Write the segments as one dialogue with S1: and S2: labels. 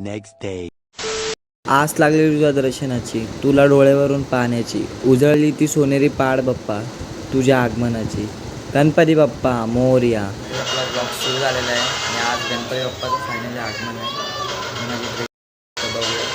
S1: next day.
S2: आस लागली तुझ्या दर्शनाची तुला डोळ्यावरून पाहण्याची. उजळली ती सोनेरी पाड बप्पा तुझ्या आगमनाची. गणपती बाप्पा मोरया.
S3: आपला ब्लॉग सुरू झालेला आहे आणि आज गणपती बाप्पाचं फायनली आगमन आहे माझी ट्रेन बघूया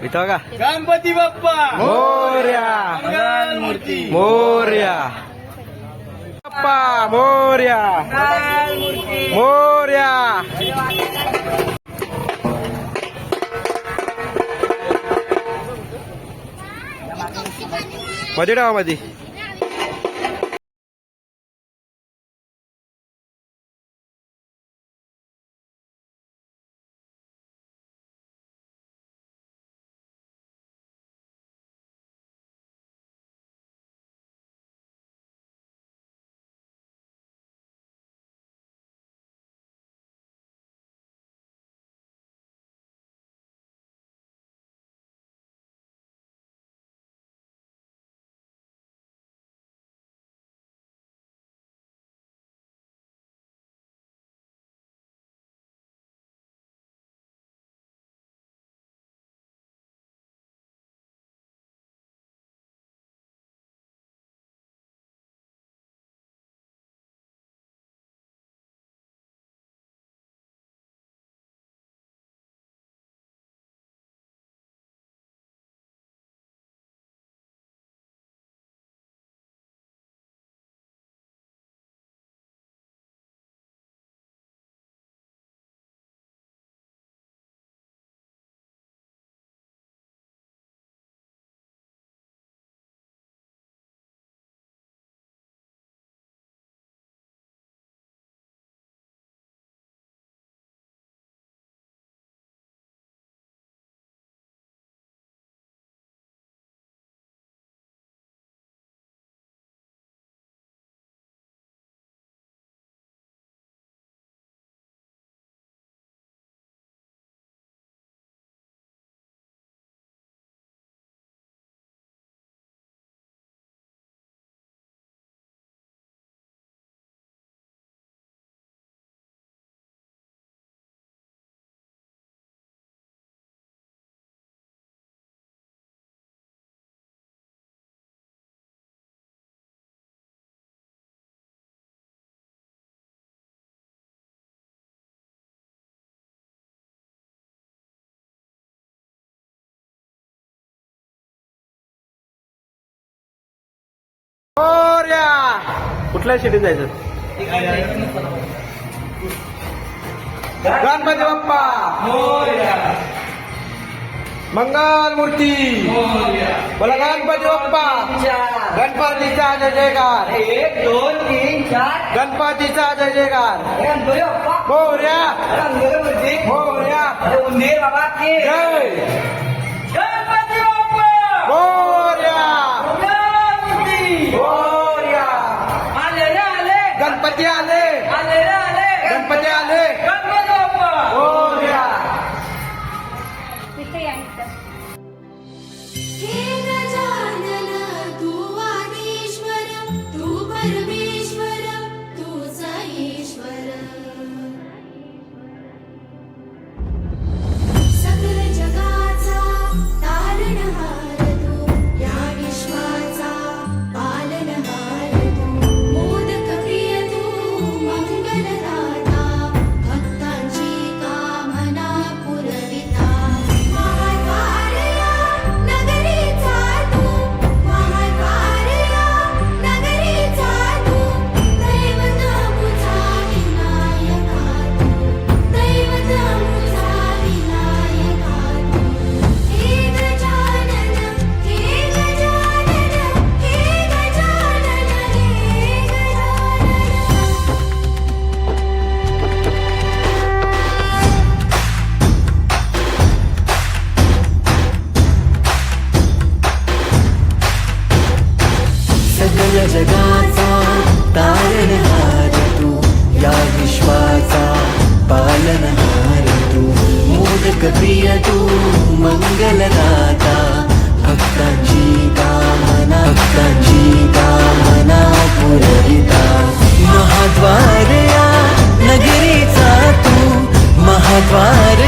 S2: इथं का
S4: गणपती बाप्पा
S2: मोर्या
S4: मूर्ती
S2: मोर्या बाप्पा मोर्या मोर्या मजे ठेवा मध्ये कुठल्या सिटीत जायचं? गणपती बाप्पा. मंगल मूर्ती. बोला गणपती बाप्पा. गणपतीचा जय जयकार.
S4: एक दोन तीन चार.
S2: गणपतीचा जय जयकार.
S4: गणपती बाप्पा.
S2: मोर्या.
S4: गणपती
S2: मोर्या.
S4: उंदीर बाबा की?
S2: जय.
S4: गणपती बाप्पा.
S2: मोर्या. मोर्या
S4: आले रे आले.
S2: गणपती आले
S4: आले.
S5: लोकप्रिय तू
S1: मंगलदाता भक्तांची कामना भक्तांची कामना पुरविता. महाद्वारया नगरीचा तू महाद्वार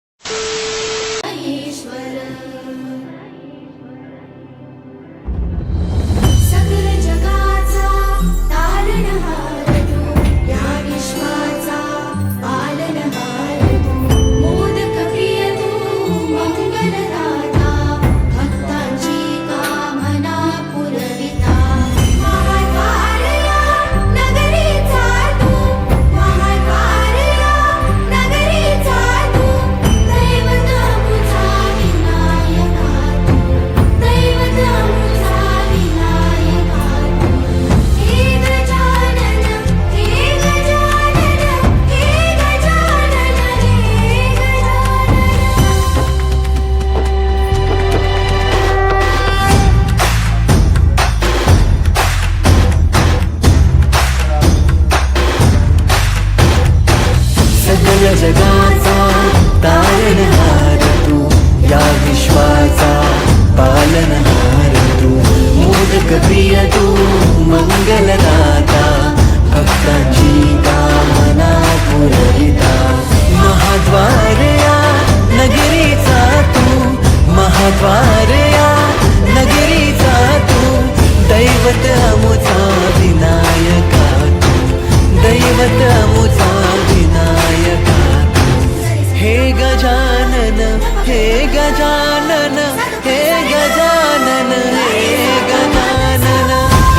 S5: जगाचा तारणहार तू या विश्वाचा पालनहार तू. मोदक प्रिय तू मंगलदाता भक्तांची गजानन हे गजानन हे गजानन हे गजानन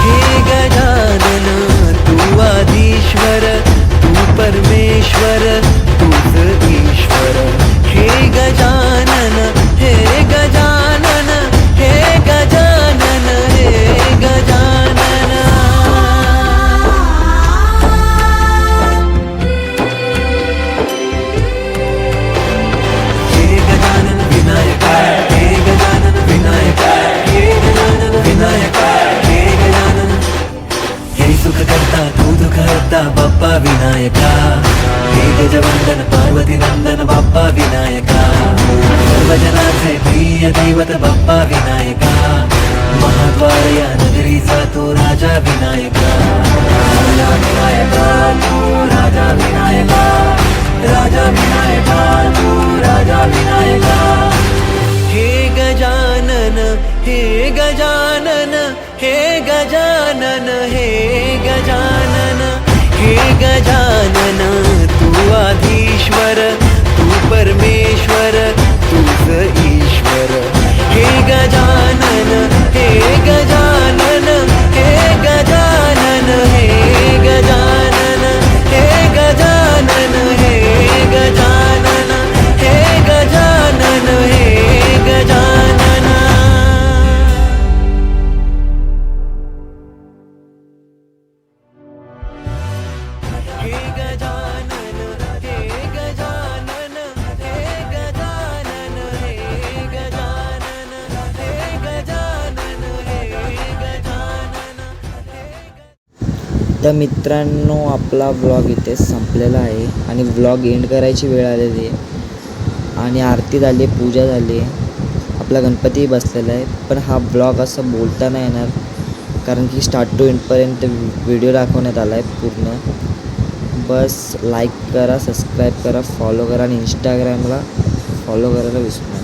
S1: हे गजानन तू आधीश्वर तू परमेश्वर तूच ईश्वर हे गजानन हे गजानन వినాయక దిగజ వందన పార్వతి నందన బప్ప వినాయక సర్వజనాశ్రయ ప్రియ దేవత బప్ప వినాయక మహాద్వారయ నగరీ సాతో రాజా వినాయక వినాయక खबर में
S2: तर मित्रांनो आपला ब्लॉग इथे संपलेला आहे. आणि ब्लॉग एंड करायची वेळ आलेली आहे. आणि आरती झाली आहे पूजा झाली. आहे आपला गणपती बसलेला आहे. पण हा ब्लॉग असं बोलता नाही येणार. कारण की स्टार्ट टू एंडपर्यंत व्हिडिओ दाखवण्यात आला आहे पूर्ण. बस लाईक करा सबस्क्राईब करा फॉलो करा. आणि इंस्टाग्रामला फॉलो करायला विसरू नका.